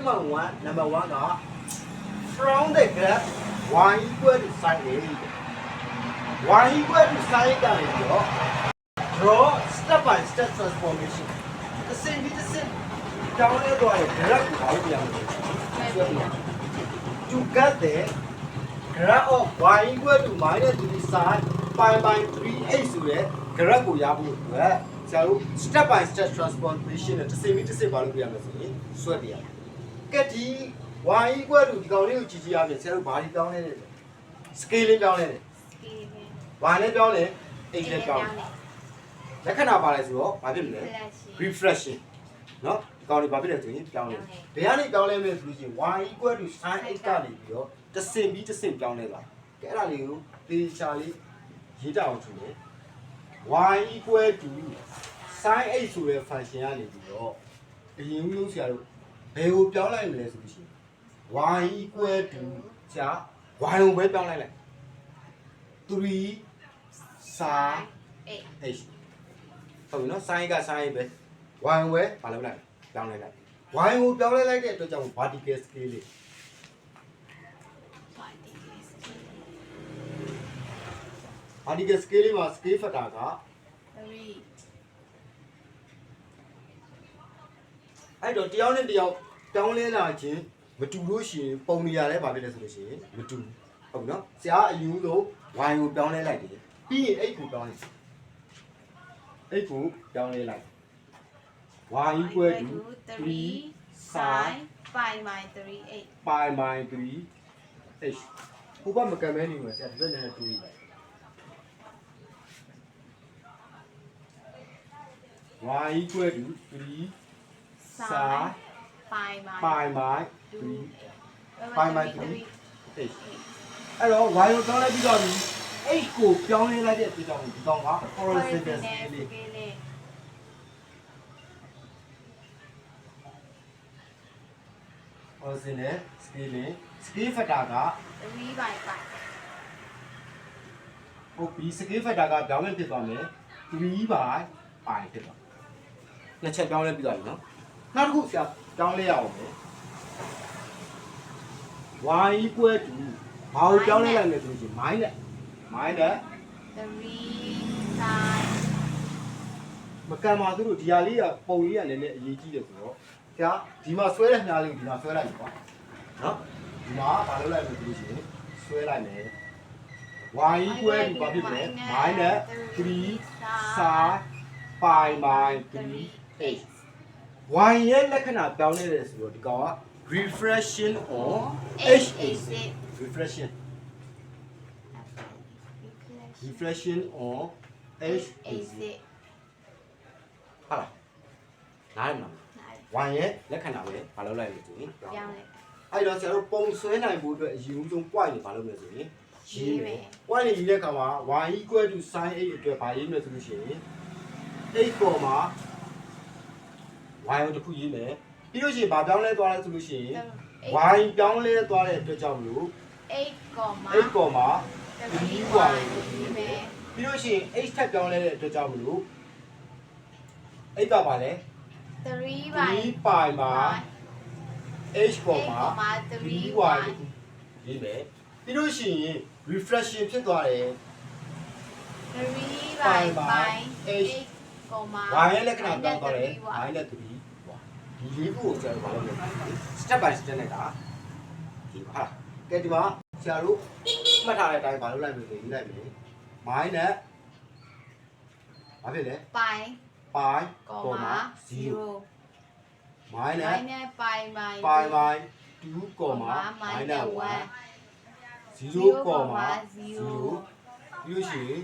experiment 1 number 1က from the graph y equal to sin a y equal to sin a ကနေပြီးတော့ draw step by step transformation တစ်စင်ပြီးတစ်စင်ကြောင်းလဲသွားတဲ့ graph ကိုဘာလို့ပြန်လဲဆွဲပြရ to get the graph of y equal to minus 3 sin pi by 3h ဆိုတဲ့ graph ကိုရဖို့အတွက်ဆရာတို့ step by step transformation နဲ့တစ်စင်ပြီးတစ်စင်ဘာလို့ပြရမလဲဆိုရင်ဆွဲပြရ ကက်ဒီဝိုင်းကွက်လူဒီကောင်လေးကိုကြည့်ကြည့်ရမယ်ဆရာတို့ဘာဒီပြောင်းလဲလဲစကေးလေးပြောင်းလဲတယ်ဘာနဲ့ပြောင်းလဲအိတ်နဲ့ပြောင်းလဲလက္ခဏာပါလဲဆိုတော့ဘာဖြစ်မလဲ refreshing နော်ဒီကောင်လေးဘာဖြစ်လဲဆိုရင်ပြောင်းလဲဘယ်ကနေပြောင်းလဲမလဲဆိုလို့ရှိရင် y equal to sin x ကနေပြီးတော့တဆင်ပြီးတဆင်ပြောင်းလဲသွားကဲအဲ့ဒါလေးကိုသေချာလေးရေးတောင်ထူတယ် y equal to sin x ဆိုတဲ့ function ကနေပြီးတော့အရင်ဦးလုံးဆရာတို့ ဘယ်ကိုပြောင်းလိုက်မလဲဆိုလို့ရှိရင် y equal to ဆရာ y ကိုပဲပြောင်းလိုက်လိုက်3 sin h ဟုတ်ပြီနော် sin က sin ပဲ y ကိုပဲမလုပ်လိုက်ပြောင်းလိုက်လိုက် y ကိုပြောင်းလဲလိုက်တဲ့အတွက်ကြောင့် vertical scale လေး vertical scale လေးမှာ scale factor က အဲ့တော့တယောက်နဲ့တယောက်ပြောင်းလဲလာခြင်းမတူလို့ရှိရင်ပုံနေရလဲဘာဖြစ်လဲဆိုလို့ရှိရင်မတူဘူးဟုတ်ပြီနော်ဆရာအယူလို့ y ကိုပြောင်းလဲလိုက်တယ်ပြီးရင် x ကိုပြောင်းလဲ x ကိုပြောင်းလဲလိုက် y equal to 3 sin pi by 3 8 pi by 3 h ဟိုဘက်မကမဲနေမှာဆရာဒီဘက်နဲ့တူ yi y equal to 3 sin pi by pi by 2 3 pi by 3 h အဲ့တော့ y ကိုပြောင်းလိုက်ပြီးတော့ဒီ h ကိုပြောင်းလဲလိုက်တဲ့အတွက်ကြောင့်ဒီကောင်က horizontal scale လေး horizontal scale လေး scale factor က3 by 5ဟုတ်ပြီ scale factor ကပြောင်းလဲဖြစ်သွားမယ်3 by pi ဖြစ်သွားနှစ်ချက်ပြောင်းလဲပြီးသွားပြီနော် နောက်တစ်ခုဆရာပြောင်းလဲရအောင်မယ် y equal to ဘာကိုပြောင်းလဲလိုက်မယ်ဆိုရင် minus minus 3 sin မကံပါသူတို့ဒီဟာလေးကပုံလေးကလည်းလည်းအရေးကြီးတယ်ဆိုတော့ဆရာဒီမှာဆွဲတဲ့ညာလေးကိုဒီမှာဆွဲလိုက်ပြီကွာနော်ဒီမှာဘာလုပ်လိုက်လို့ဆိုလို့ရှိရင်ဆွဲလိုက်မယ် y equal to ဘာဖြစ်မလဲ minus 3 sin pi by 3 h y ရဲ့လက္ခဏာပြောင်းလဲတယ်ဆိုတော့ဒီကောင်က reflection on h is reflection reflection on h is ဟာလားနားမလား y ရဲ့လက္ခဏာပဲဘာလုပ်လိုက်လို့ဆိုရင်ပြောင်းလဲအဲ့တော့ဆရာတို့ပုံဆွဲနိုင်ဖို့အတွက်အရင်ဆုံး point တွေဘာလုပ်မလဲဆိုရင်ရေးမယ် point တွေရေးတဲ့အခါမှာ y equal to sin 8အတွက်ဘာရေးမလဲဆိုလို့ရှိရင်8ပေါ်မှာ y ကိုတစ်ခုရေးမယ်ပြီးလို့ရှိရင်ဘာပြောင်းလဲသွားလဲဆိုလို့ရှိရင် y ပြောင်းလဲသွားတဲ့အတွက်ကြောင့်မလို့8ကောမ8ပေါ်မှာ3 y ရေးမယ်ပြီးလို့ရှိရင် h ထပ်ပြောင်းလဲတဲ့အတွက်ကြောင့်မလို့8ကပါလဲ3 by 3 pi မှာ h ပေါ်မှာ3 3y y ရေးမယ်ပြီးလို့ရှိရင် reflection ဖြစ်သွားတယ်3 by by 8ကောမ y ရဲ့လက္ခဏာပြောင်းသွားတယ် y နဲ့3 y ဒီ လေးခုကိုကျွန်တော်ဘာလုပ်လဲ step by step နဲ့ဒါဒီပါကဲဒီမှာဆရာတို့မှတ်ထားတဲ့အတိုင်းဘာလုပ်လိုက်မလဲဆိုရေးလိုက်မယ် y နဲ့ဘာဖြစ်လဲ by pi ကောမ0 0 y နဲ့ minus pi by pi by 2 minus 1 0 comma 0ပြီးလို့ရှိရင်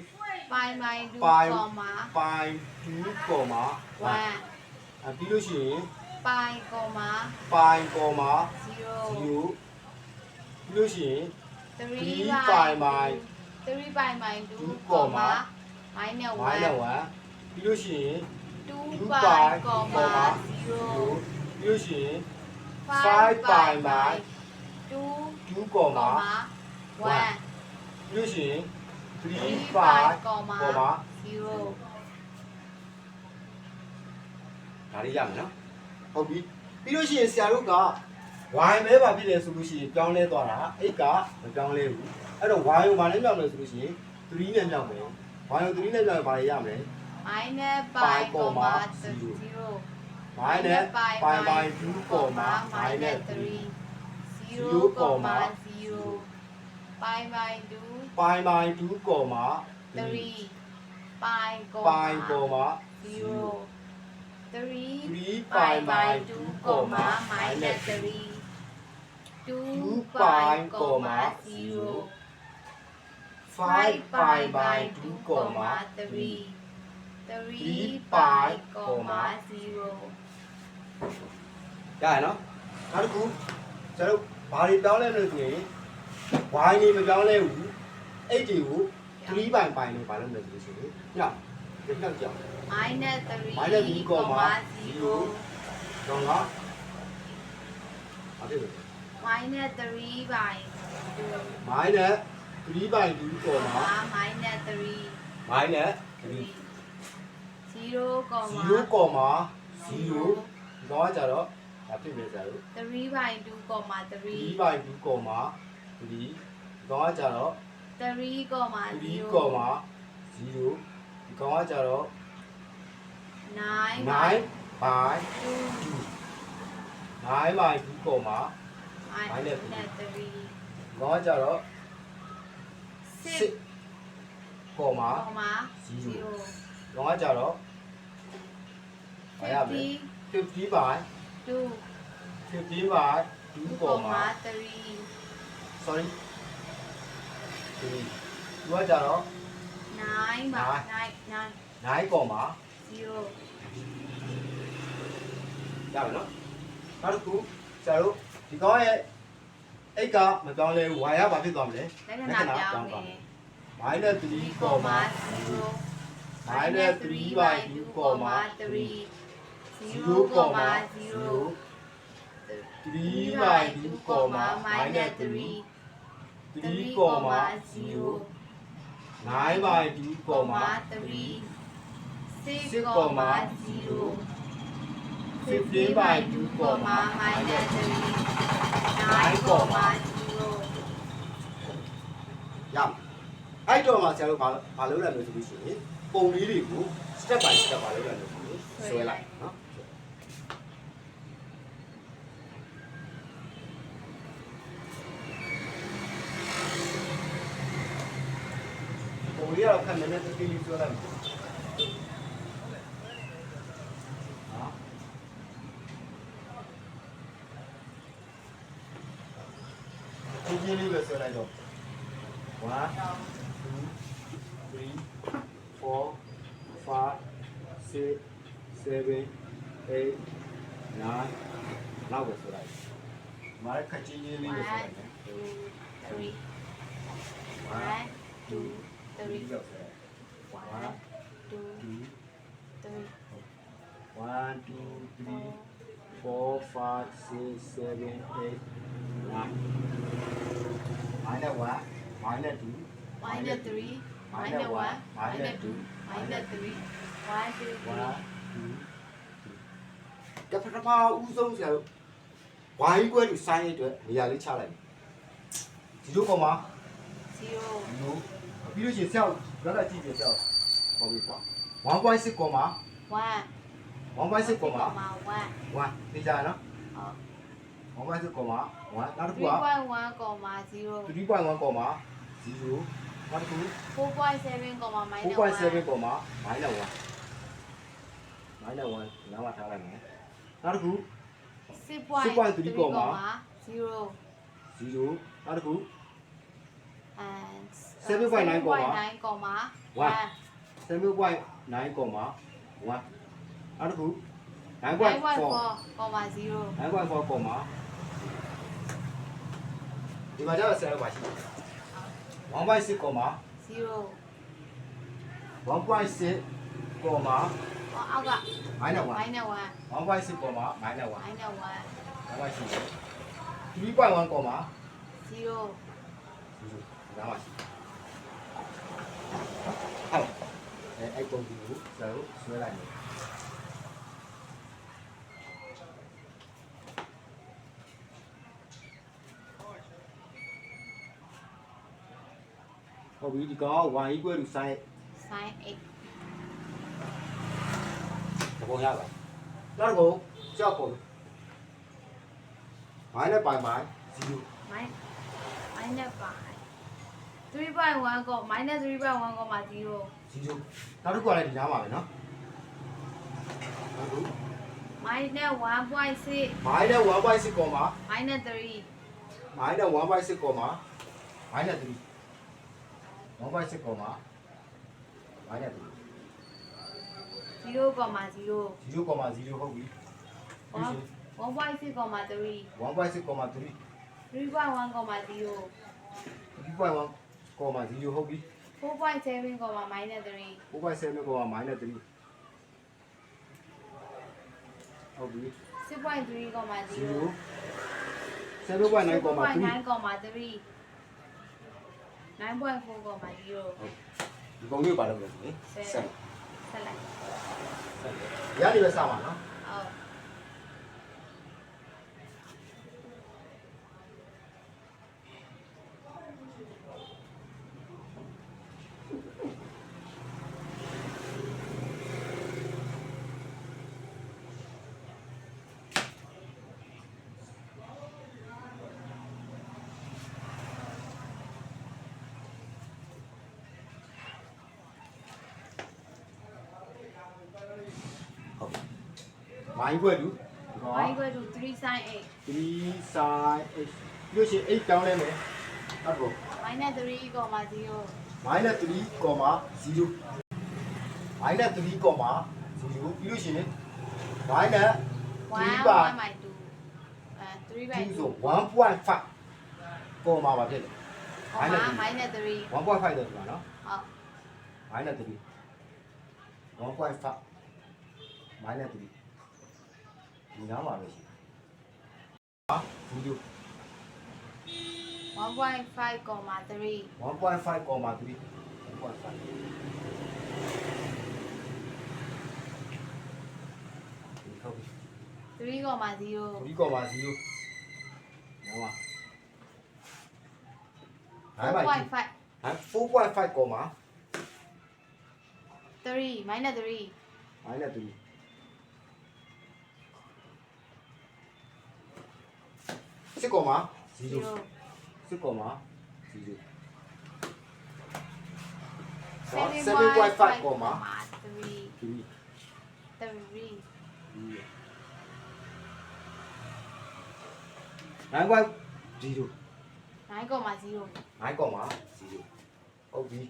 pi by 2 pi comma pi 2 comma 1 1အဲပြီးလို့ရှိရင် pi comma pi comma 0 0ပြီးလို့ရှိရင်3 pi pi by 3 pi by 2 2 comma minus 1 minus 1 1ပြီးလို့ရှိရင်2 pi comma 0 0ပြီးလို့ရှိရင်5 pi by 2 2 comma comma 1ပြီးလို့ရှိရင်3 3 pi pi comma comma 0ဒါလေးရမယ်နော် ဟုတ်ပြီပြီးလို့ရှိရင်ဆရာတို့က y ပဲပါဖြစ်တယ်ဆိုလို့ရှိရင်ပြောင်းလဲသွားတာ x ကမပြောင်းလဲဘူးအဲ့တော့ y ကိုဘာနဲ့ပြောင်းလဲဆိုလို့ရှိရင်3နဲ့ပြောင်းမယ် y ကို3နဲ့ပြောင်းရင်ဘာတွေရမလဲ minus pi comma 0 minus pi by 2 comma minus 3 0 comma 0 pi by 2 pi by 2 comma 3 pi pi comma comma 0 3 3 pi pi by by 2 2 comma comma minus minus 3 2 2 pi pi comma comma 0 5 5 pi pi by by 2 2 comma comma 3 3 3 pi pi comma comma 0ရရနော်နောက်တစ်ခုကျွန်တော်ဘာတွေပြောင်းလဲလို့ဆိုရင် y နေမပြောင်းလဲဘူး x တွေကို3 pi pi နဲ့ဘာလို့လဲဆိုလို့ရှိရင်ညဒီတော့ကြောက် minus 3 minus 3 comma 0တော့ငါအဲ့ဒီ minus 3 by 2 minus 3 by 2 comma minus 3 minus 0 comma 0 comma 0တော့ကြတော့ဒါဖြစ်နေကြလို့3 by 2 comma 3 3 by 2 comma 3တော့ကြတော့3 comma 3 0 comma 0ဒီကောင်ကကြတော့ 9 9 by by 2 9 by 2 comma minus 3ဒီကောင်ကကြတော့6 6 comma comma 0 0ဒီကောင်ကကြတော့ဘာရမလဲ50 50 by 2 50 by 2 comma comma 3 sorry 3ဒီကကြတော့9 by 9 9 comma 0 ရမယ်နော်နောက်တစ်ခုဆရာတို့ဒီကောင်ရဲ့ x ကမပြောင်းလဲဘူး y ကဘာဖြစ်သွားမလဲလက္ခဏာပြောင်းတယ် minus 3 3 comma 0 minus 3 by 2 comma 3 0 comma 0 3 by 2 comma minus 3 3 comma 0 9 by 2 comma 3 6 6 comma comma 0 0 15 by 2 comma minus minus 3 9 comma 0ရမယ်အဲ့တော့မှဆရာတို့ဘာဘာလုပ်ရမလဲဆိုလို့ရှိရင်ပုံလေးတွေကို step by step ပါလုပ်ရလို့ဆိုရင်ဆွဲလိုက်နော်ပုံလေးကတော့ခက်နည်းနည်းသေးလေးဆွဲလိုက်မယ်နော်ဒီကြီးလေးပဲဆွဲလိုက်တော့ One, two, three, four, five, six, seven, eight, nine. နောက်ပဲဆိုလိုက်။မား ခက်ကြီးကြီးလေးပဲဆိုလိုက်မယ်1 2။3ဒီရောက်ဆိုလိုက်1 2 3 One, two, three, four, five, six, seven, eight, nine. Minus one, minus two, minus 3 minus 1 minus 2 minus 3 1 2 3 one, two, three. ကပထမဦးဆုံးဆရာတို့ ဝိုင်းကွဲလူဆိုင်ရဲ့အတွက်နေရာလေးချလိုက်ဒီလိုပေါ်မှာ0ဒီလိုပြီးလို့ရှိရင်ဆရာတို့လက်လက်ကြည့်ပြဆရာပေါ်ပြီကွာ1.6ကောမှာ1 1.6ကောမှာ1 1သိကြရနော်ဟုတ်1.6ကောမှာ1နောက်တစ်ခုက3.1 comma 0 3.1ကောမှာ0နောက်တစ်ခု4.7 comma minus 4.7ကောမှာ -1 -1 နောက်မှထားလိုက်မယ်နောက်တစ်ခု6.3 comma 0 0နောက်တစ်ခု and 7.9 comma 7.9 comma 1 1 7.9ကောမှာ1နောက်တစ်ခု9.4 9.4 comma 0 9.4ကောမှာဒီမှာကျတော့ဆရာတို့ပါရှိတယ်1.6ကောမှာ0 1.6 அவங்க மைனவா மைனவா one by six comma மைனவா மைனவா one by six three by one comma zero zero Hãy subscribe cho kênh Ghiền Mì Gõ Để không bỏ lỡ những video hấp dẫn Có bí thì có, ngoài ý quên được sai. Sai. တပုံရပါနောက်တစ်ပုံကြောက်ပုံမိုင်းနဲ့ပိုင်ပိုင်0 minus minus by 3.1ကော minus 3.1ကောမှာ0 0နောက်တစ်ခုကလည်းဒီသားပါပဲနော်နောက်တစ်ခု minus 1.6 မိုင်းနဲ့1.6ကောမှာ minus 3 minus 1.6ကောမှာ minus 3 1.6ကောမှာ minus 3 0.0 0.0ဟုတ်ပြီ 1.6.3 1.6.3 3.1.0 3.1.0ဟုတ်ပြီ 4.7.-3 4.7.-3 ဟုတ်ပြီ6.3.0 7.9.3 9.9.3 9.4.0ဒီပုံလေးကိုပါလို့ပြောစီဆက် ဆက်လိုက်ရနေပဲစပါနော်ဟုတ်ဟုတ် မိုင်းဘွဲ့တူဒီကောင် y equal to 3 sin 8 3 sin h လို့ရှိရင်8တောင်းလဲမယ်ဟုတ်ကော minus 3ကိုမှာ0 minus 3 comma 0 minus 3 comma 0ပြီးလို့ရှိရင် minus 1 1 by 2အဲ3 by 2 2ဆို1.5 comma ပါဖြစ်တယ် comma minus 3 1.5တော့ဒီမှာနော် ဟုတ် minus 3 1.5 minus 3 ဒီနားမှာပဲရှိဟာ0 1.5 comma 3 1.5 comma 3 1.5ဒီဟုတ်ပြီ3 comma 0 3 comma 0နော်ပါဟိုင်းပါ4.5 ဟမ်4.5 comma 3 minus 3 minus 3 6 comma 0 0 6 comma 0 7.5 7.5 comma 3 3 3 9.0 9 comma 0 9 comma 0ဟုတ်ပြီ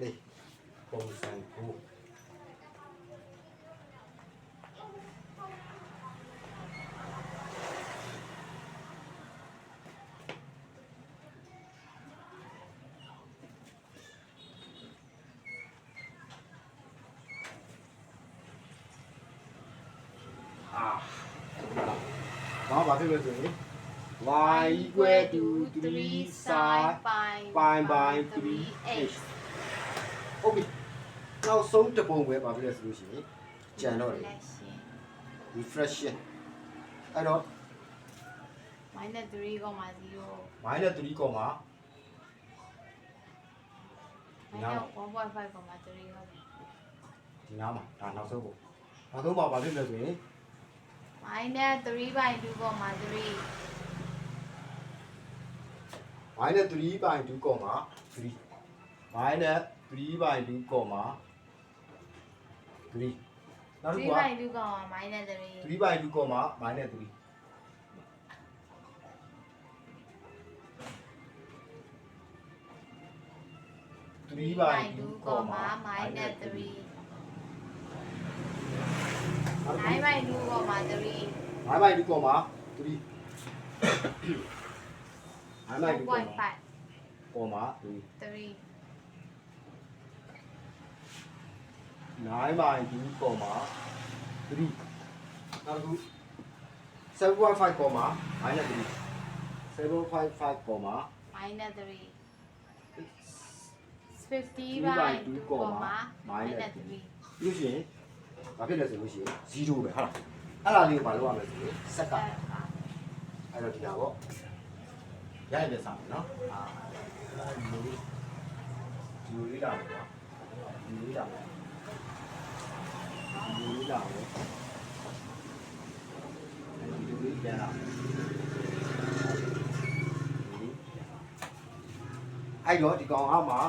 လေပုံစံကိုအာဘာဘာ ဖြစ်လဲဆိုရင် y equal to 3 sin pi by 3h ဟုတ်ပြီနောက်ဆုံးတစ်ပုံပဲဘာဖြစ်လဲဆိုလို့ရှိရင်ကြံတော့တယ် reflection အဲ့တော့ minus 3 comma 0 minus 3 comma minus 1.5 comma 3ဟုတ်တယ်ဒီနားမှာဒါနောက်ဆုံးပုံနောက်ဆုံးပုံဘာဖြစ်လဲဆိုရင် minus 3 by 2 comma 3 minus 3 by 2 comma 3 minus 3 by 2 comma 3နောက်တစ်ခု3က by 2 comma minus 3 3 by 2 comma minus 3 3 by 2 comma minus 3 9 by 2 comma 3 9 by 2 comma 3 9 by 2 comma 1.5 comma 3 3 9 by 2 comma 3နောက်တစ်ခု7.5 comma minus 3 7.5 comma minus 3 50 3 by by 2 2 comma comma minus minus 3ပြီးလို့ရှိရင် ဘာဖြစ်လဲဆိုလို့ရှိရင်0ပဲဟုတ်လားအဲ့ဒါလေးကိုမလုပ်ရမယ်ဆိုရင်ဆက်ကအဲ့တော့ဒီတာပေါ့ရိုက်လက်စားမယ်နော်အာဒီလိုဒီလိုလေးလာမယ်နော်ဒီလိုလေးလာမယ်ဒီလိုလေးလာမယ်ဒီလိုလေးပြန်လာအဲ့တော့ဒီကောင်အောက်မှာ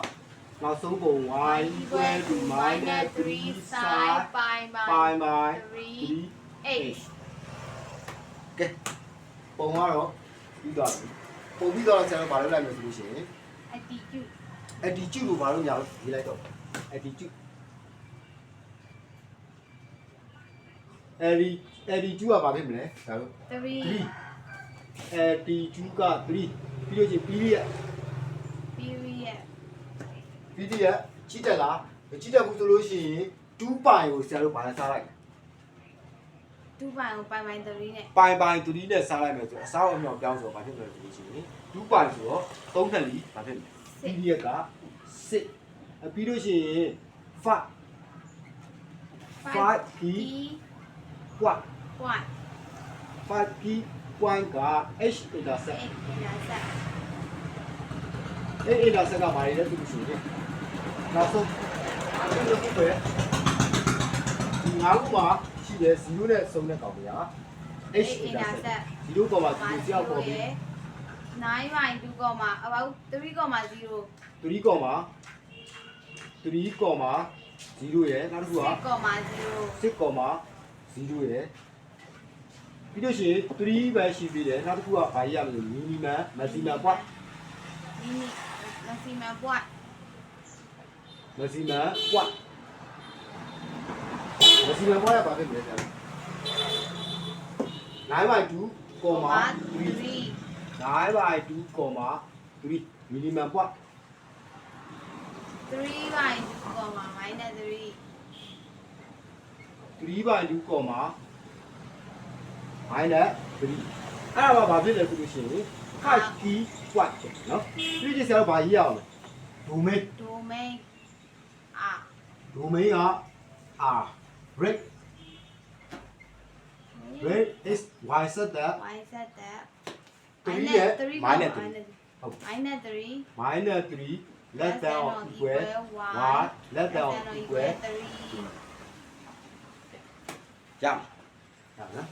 နောက်ဆုံးပုံ y equal to minus 3 sine sin pi pi by by 3 3 h ကဲပုံကတော့ပြီးသွားပြီပုံပြီးတော့ဆရာတို့ဘာလုပ်လိုက်မလဲဆိုလို့ရှိရင် attitude attitude ကိုဘာလို့ညာလို့ရေးလိုက်တော့ attitude အဲဒီ attitude ကဘာဖြစ်မလဲဒါတို့3 3 attitude က3ပြီးလို့ချင်း period period period ကြီးတက်လားမကြီးတက်ဘူးဆိုလို့ရှိရင်2ပိုင်ကိုဆရာတို့ဘာနဲ့စားလိုက်2ပိုင်းကိုပိုင်းပိုင်း3နဲ့ပိုင်ပိုင်3နဲ့စားလိုက်မယ်ဆိုတော့အစားအမြောက်ပြောင်းဆိုတော့ဘာဖြစ်မလဲဆိုလို့ရှိရင်2ပိုင်ဆိုတော့3ထက်လီဘာဖြစ်မလဲ period က6အပြီးလို့ရှိရင်5 5 key what what 5 key point က h intercept x intercept အဲ့ intercept ကဘာလဲသူရှိတယ် နောက်ဆုံးအဲ့ဒီခုပဲဒီငါးခုမှာရှိတယ်0နဲ့ဆုံးတဲ့ကောင်တွေက h x intercept intercept 0ပေါ်မှာမှာ0ကြောက်ပေါ်0ပြီးရဲ့9 by 2 comma about 3 comma 0 3ကောင်မှာ3ကောင်မှာ0ရဲ့နောက်တစ်ခုက6 comma 0 6ကောင်မှာ0ရဲ့ပြီးလို့ရှိရင်3ပဲရှိပြီးတယ်နောက်တစ်ခုကဘာရရမလဲ minimum maximum point mini maximum what maximum point maximum point ကဘာဖြစ်မလဲဆရာ9 by 2 comma 3 3 9 by 2 comma 3 minimum point 3 by 2 comma minus 3 3 by 2 comma minus 3 အဲ့ဒါကဘာဖြစ်လဲဆိုလို့ရှိရင် high key point နော်ဒီကျဆရာတို့ဘာရေးရအောင်လဲ domain domain r domain က r rate rate is y set that y set that 3ရဲ့3 minus 3ဟုတ် minus 3 minus 3 less than or equal y less than or equal ရအောင်ရအောင်နော်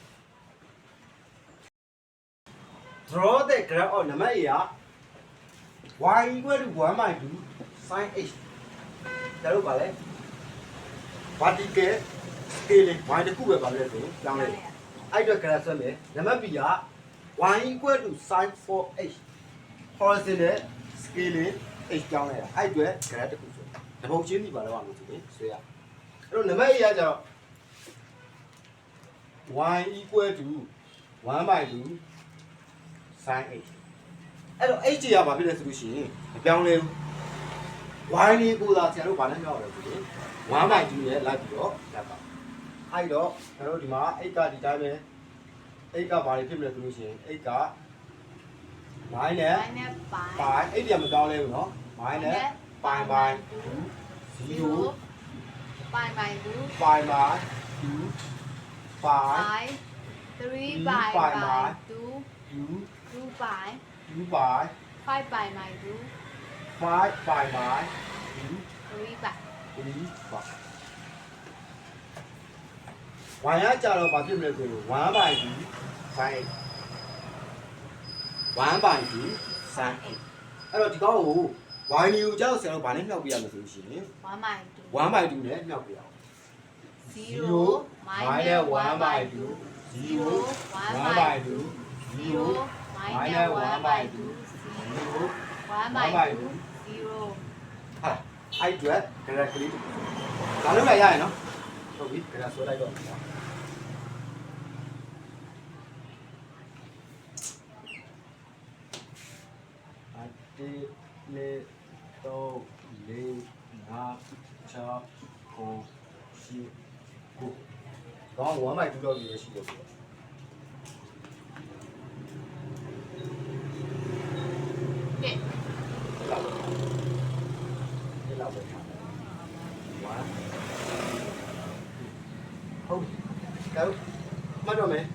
draw the graph of နံပါတ် A က y equal to 1 by 2 sin h ဒါလို့ပါလဲ vertical scaling y တခုပဲပါလဲဆိုရင်ကြောင်းလိုက်အဲ့တော့ graph ဆွဲမယ်နံပါတ် B က y equal to sin 4h horizontal scaling h ကြောင်းလိုက်တာအဲ့အတွက် graph တခုဆွဲတပုံချင်းဒီပါတော့လို့ဆိုရင်ဆွဲရအဲ့တော့နံပါတ် A ကကျတော့ y equal to 1 by 2 sin h အဲ့တော့ h ကြီးကဘာဖြစ်လဲဆိုလို့ရှိရင်မပြောင်းလဲဘူး ဝိုင်းလေးကိုသာဆရာတို့ဗာနဲ့ပြောရတယ်ဆိုရင်1မိုင်ကြီးနဲ့လိုက်ပြီးတော့လက်ပါအဲ့တော့ကျွန်တော်တို့ဒီမှာအိတ်ကဒီတိုင်းပဲအိတ်ကဘာတွေဖြစ်မလဲဆိုလို့ရှိရင်အိတ်ကမိုင်းနဲ့မိုင်းနဲ့ပိုင်အိတ်ပြန်မကောင်းလဲဘူးနော်မိုင်းနဲ့ပိုင်ပိုင်0ပိုင်ပိုင်2ပိုင်ပိုင်2ပိုင်3ပိုင်ပိုင်2 2ပိုင်2ပိုင်5ပိုင်ပိုင်2 5 pi by 2 3 pi 3 pi ဝိုင်ရကြတော့ဘာဖြစ်မလဲဆိုရင်1 by 2 sin 1 by 2 sin အဲ့တော့ဒီကောင်းကို y နီကိုကြောက်ဆရာတို့ဘာနဲ့နှောက်ပြရမလဲဆိုလို့ရှိရင်1 by 2 1 by 2နဲ့နှောက်ပြရအောင်0 minus 1 by 2 0 1 by 2 0 minus 1 by 2 0 1 by 2 0ဟာအဲ့အတွက် graph ကလေးတစ်ခုဒါလုံးလိုက်ရရင်နော်ဟုတ်ပြီ graph ဆွဲလိုက်တော့မယ်နော်အတေလေတော့လေးနာချာကိုရှိကိုတော့ဝမ်းမိုက်တူတော့ရရှိတယ်ဆိုတော့1 လောက်ပဲဒီလောက်ပဲထားတယ်ဝမ်းဟုတ်ပြီကောမှတ်တော့မယ်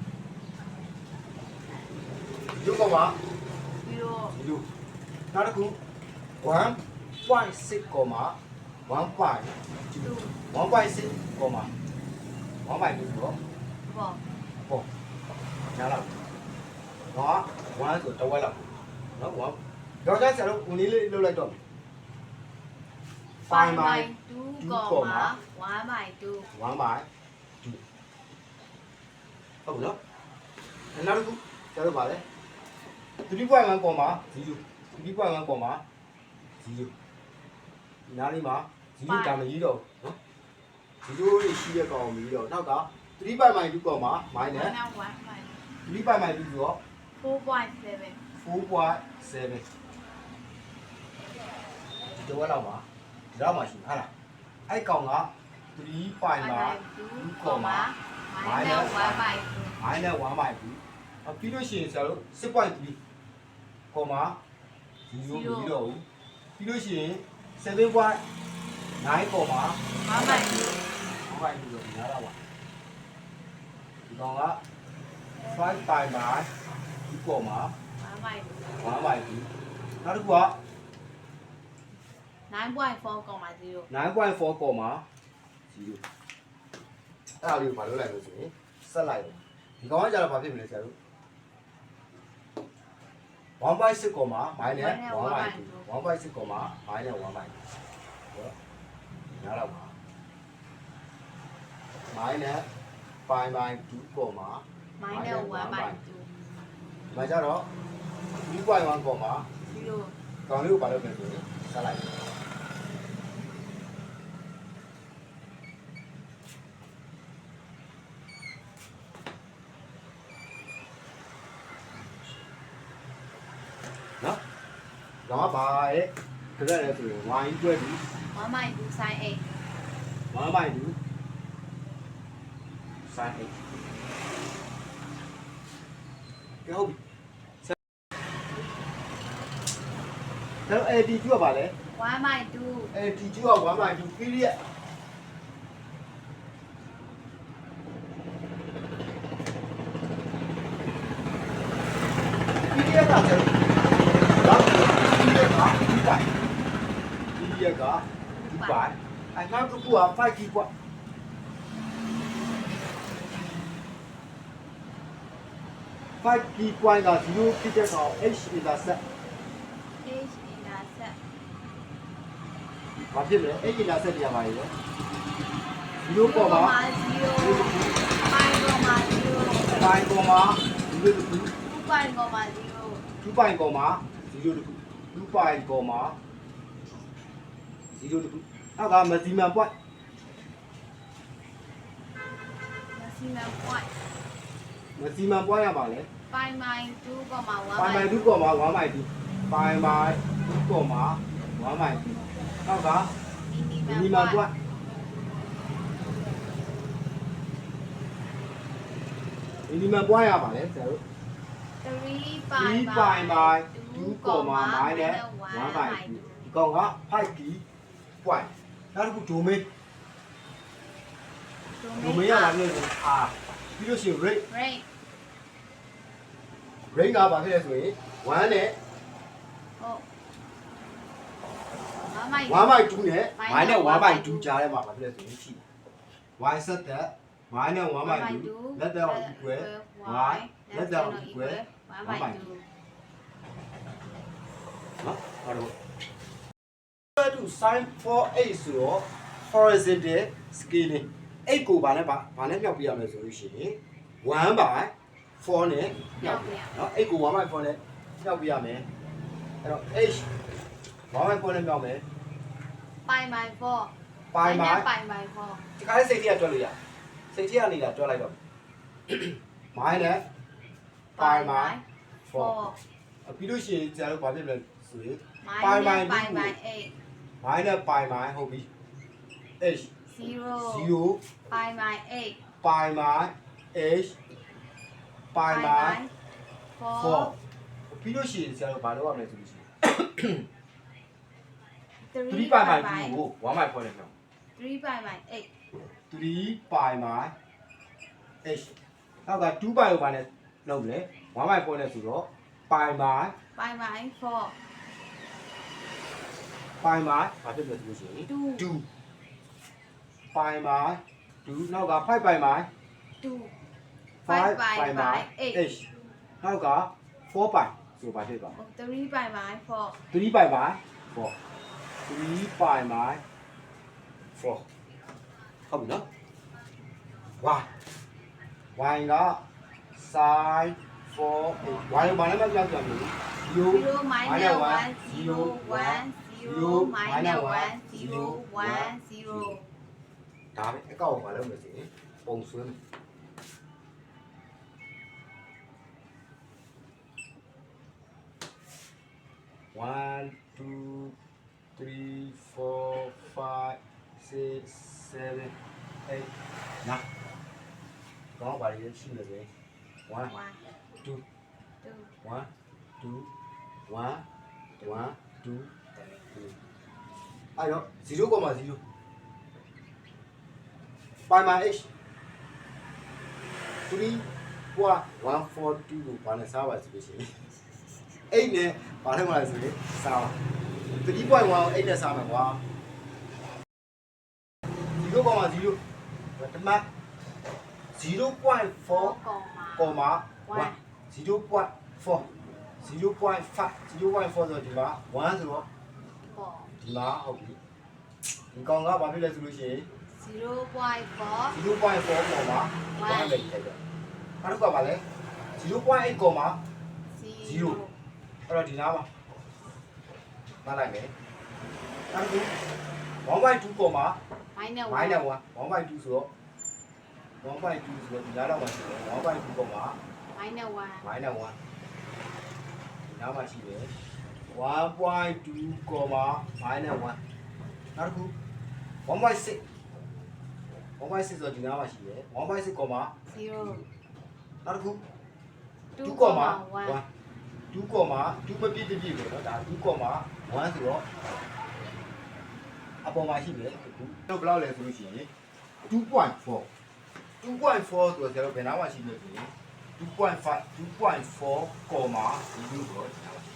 ရုပ်ကောင်ပါ 0 ဒီလိုနောက်တစ်ခု 1.6 comma 1.2 1.6 comma 1.2တော့ဘောပေါ့ညာလောက်တော့1ဆိုတဝက်လောက်နော်1တော့ကျဆရာတို့ဦးလေးလေးလှုပ်လိုက်တော့5 by 2 comma 1 by 2 1 by 2ဟုတ်ပြီနော်နောက်တစ်ခုကျတော့ပါလေ3.1 comma 0 3.1 comma 0နားလေးမှာ0တာမကြီးတော့နော်0လေးရှိတဲ့ကောင်မကြီးတော့နောက်က3.2 comma minus 1 1 by 3.2ဆိုတော့4.7 4.7ဒီတော့လောက်ပါဒီတော့မှရှိဟာလားအဲ့ကောင်က3.5 2 comma minus 1 by 2 minus 1 by 2အပြီးလို့ရှိရင်ဆရာတို့6.3 comma 0ပြီးတော့ဘူး ပြီးလို့ရှိရင်7.9 comma 1 by 2 1 by 2တော့ညာတော့ပါဒီကောင်က5 by by 2 comma 1 by 2 1 by 2နောက်တစ်ခုက9.4 comma 0 9.4 comma 0အဲ့ဒါလေးကိုဘာလုပ်လိုက်လို့ဆိုရင်ဆက်လိုက်တယ်ဒီကောင်ကကြတော့ဘာဖြစ်မလဲဆရာတို့ 1.6 comma minus 1 by 2 1.6 comma minus 1 by 2ဟုတ်ညာတော့ပါ minus pi by 2 comma minus 1 by 2ဒီမှာကြတော့3.1 comma 0ကောင်လေးကိုဘာလုပ်မလဲဆိုရင်ဆက်လိုက် တော့ဘာရဲ့ကြည့်ရလဲဆိုရင် y equal to 1 by 2 sin 8 1 by 2 sin 8ကဲဟုတ်ပြီဆက်တော့ AT ကျူကပါလဲ1 by 2 AT ကျူက1 by 2 period ဒီရက်ကကျတော့ဒီရက်ကဒီပိုင်ဒီရက်ကဒီပိုင်အဲ့နော က်တစ်ခုက5 key ကွာ5 key point က0ဖြစ်တဲ့ကောင် h intercept h intercept ဘာဖြစ်လဲ h intercept တရားပါလေ0ပေါ်မှာ0 5 comma 0 5ပေါ်မှာ0တစ်ခု2 point comma 0 2ပိုင်ပေါ်မှာ0တစ်ခု2ပိုင်ပေါ်မှာ0တစ်ခုနောက် က maximum point maximum point maximum point ရပါလေ pi by 2 comma 1ပိုင် by မိုင်2 2ကောမှာ1မိုင်2ပိုင်မိုင်2ကောမှာ1မိုင်2နောက်က minimum minimum point point minimum point ရပါလေဆရာတို့3 3 pi ပိုင် by မိုင်2 2ကောမှာ comma minus minus 1 1 by by 2 2ဒီကောင်က5 key point နောက်တစ်ခု domain domain ရပါလေဆို R ပြီးလို့ရှိရင် rate rate rate ကဘာဖြစ်လဲဆိုရင်1နဲ့ဟုတ်1 by 1 by 2နဲ့ minus minus 1 1 by by 2ကြားထဲမှာဘာဖြစ်လဲဆိုရင်ရှိတယ် y set that minus 1 by 2 let that equal y let that equal 1 by 2နော်ဟုတ်တယ် to sin 48ဆိုတော့ horizontal scaling 8ကိုဘာနဲ့ဘာဘာနဲ့မြောက်ပြရမလဲဆိုလို့ရှိရင်1 by 4နဲ့မြောက်ပြနော်8ကို1 by 4နဲ့မြောက်ပြရမယ်အဲ့တော့ h 1 by 4နဲ့မြောက်မယ် pi by 4 pi by pi by 4ဒီကားလေးစိတ်ထဲကတွက်လို့ရစိတ်ထဲကနေလာတွက်လိုက်တော့ minus pi by 4အပြီးလို့ရှိရင်ကျန်တော့ဘာဖြစ်မလဲဆိုရင် pi by minus pi 2 by minus pi by ဟုတ်ပြီ h 8 0 0 pi by 8 pi by h pi by 4 4ပြီးလို့ရှိရင်ကျန်တော့ဘာလုပ်ရမလဲဆိုလို့ရှိရင်3 3 pi by 2ကို1 by 4နဲ့မြောက်3 pi by 8 3 pi by h နောက်က2 pi ကိုဘာနဲ့လုပ်မလဲ1 by 4နဲ့ဆိုတော့ pi ပိုင်မိုင်ပိုင်မိုင်4ပိုင်မိုင်ဘာဖြစ်လဲဆိုလို့ရှိရင်2 2 ပိုင်မိုင်2နောက်က5ပိုင်မိုင်2 5 5ပိုင်မိုင် h နောက်က4ပိုင်ဆိုဘာဖြစ်သွား8 3ပိုင်မိုင်4 3ပိုင်မိုင်4 3ပိုင်မိုင်4ဟုတ်ပြီနော် y y က sin 4 y ဘာလဲမပြောက်ပြန်ဘူး0 minus 1 0 1 0 minus 1 0 1 0 ဒါပဲအကောက်ဘာလုပ်မလဲဆိုရင်ပုံဆွဲမယ်1 2 3 4 5 6 7 8နာတော့ဘာလဲရှိနေလဲ1 1 2 2 1 2 1 1 2အဲ့တော့0.0 ပိုင်မာ h 3 142ကိုဘာနဲ့စားပါဆိုလို့ရှိရင်အဲ့နဲ့ဘာလဲမလဲဆိုရင်စားပါ3.1ကို8နဲ့စားမယ်ကွာ0.0ပထမ0.4 comma 1 0.4 0.5 0.4ဆိုတော့ဒီမှာ1ဆိုတော့ဒီမှာဟုတ်ပြီဒီကောင်ကဘာဖြစ်လဲဆိုလို့ရှိရင် 0.4 0.4ပေါ်မှာ1ပဲထိုက်တယ်အဲ့တော့ကဘာလဲ0.8ကောမှာ0အဲ့တော့ဒီနားမှာမှတ်လိုက်မယ်အဲ့ဒါ1.2ကောမှာ minus 1 minus 1 1.2ဆိုတော့1.2ဆိုတော့ဒီနားတော့မှာရှိတယ်1.2ကောမှာ minus 1 minus 1ဒီနားမှာရှိတယ်1.2ကောမှာ minus 1နောက်တစ်ခု1.6 1.6ဆိုတော့ဒီနားမှာရှိတယ်1.6ကောမှာ 0 နောက်တစ်ခု 2 2ကောမှာ1 2ကောမှာ2မပြည့်တပြည့်ပဲเนาะဒါ2ကောမှာ1ဆိုတော့အပေါ်မှာရှိတယ်အခုတော့ဘယ်လောက်လဲဆိုလို့ရှိရင်2.4 2.4ဆိုတော့ကျွန်တော်ဘယ်နားမှာရှိလဲဆိုရင်2.5 2.4ကောမှာဒီလိုဆိုတော့ဒီနားမှာရှိ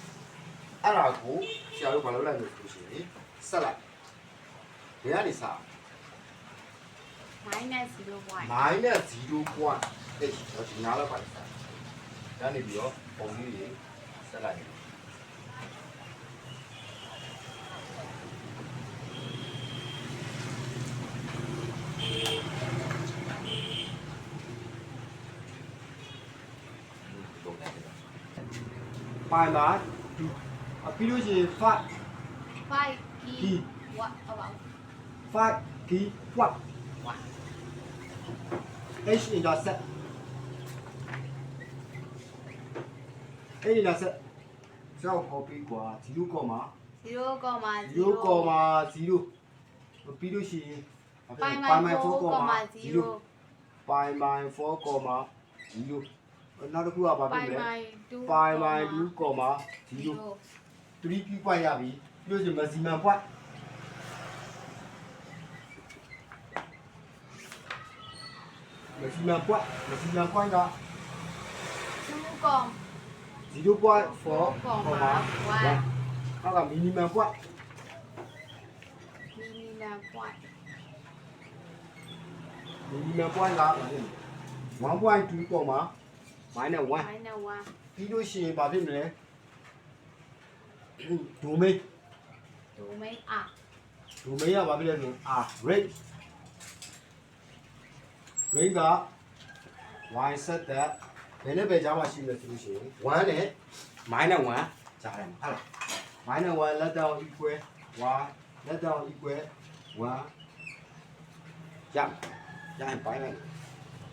အဲ့ဒါကိုဆရာတို့ဘာလုပ်လိုက်လို့ဆိုလို့ရှိရင်ဆက်လိုက်ဘယ်ကနေစ minus 0.1 minus 0.8တော့ဒီနားလောက်ပါဆက်ဒါနေပြီးတော့ပုံလေးတွေဆက်လိုက်ပိုင်ပါ2အပြီးလို့ရှိရင်5 5 key what about 5 key 1 h intercept h intercept ကျောက်ပေါ်ပြီးกว่า0ကောမှာ 0 comma 0ကောမှာ0ပြီးလို့ရှိရင် ပိုင်မိုင်4 comma 0 ပိုင်မိုင်4ကောမှာ0နောက်တစ်ခုကဘာဖြစ် ပိုင် လဲ မိုင်2 ပိုင်မိုင်2ကောမှာ0 0 3 Q point ရပြီပြီးလို့ရှိရင် maximum point maximum point maximum point က2 com 0.4 comma 1နောက်က minimum point minimum point minimum point က1.2ပေါ်မှာ minus 1 minus 1ပြီးလို့ရှိရင်ဘာဖြစ်မလဲ domain domain r domain ကဘာဖြစ်လဲဆို ရင် r range range က y set that ဘယ်နဲ့ပဲကြားမှာရှိလဲဆိုလို့ရှိရင်1နဲ့ minus 1ကြားတယ်ဟုတ်လား minus 1 let down equal y let down equal 1ရရရင်ပိုင်းလိုက်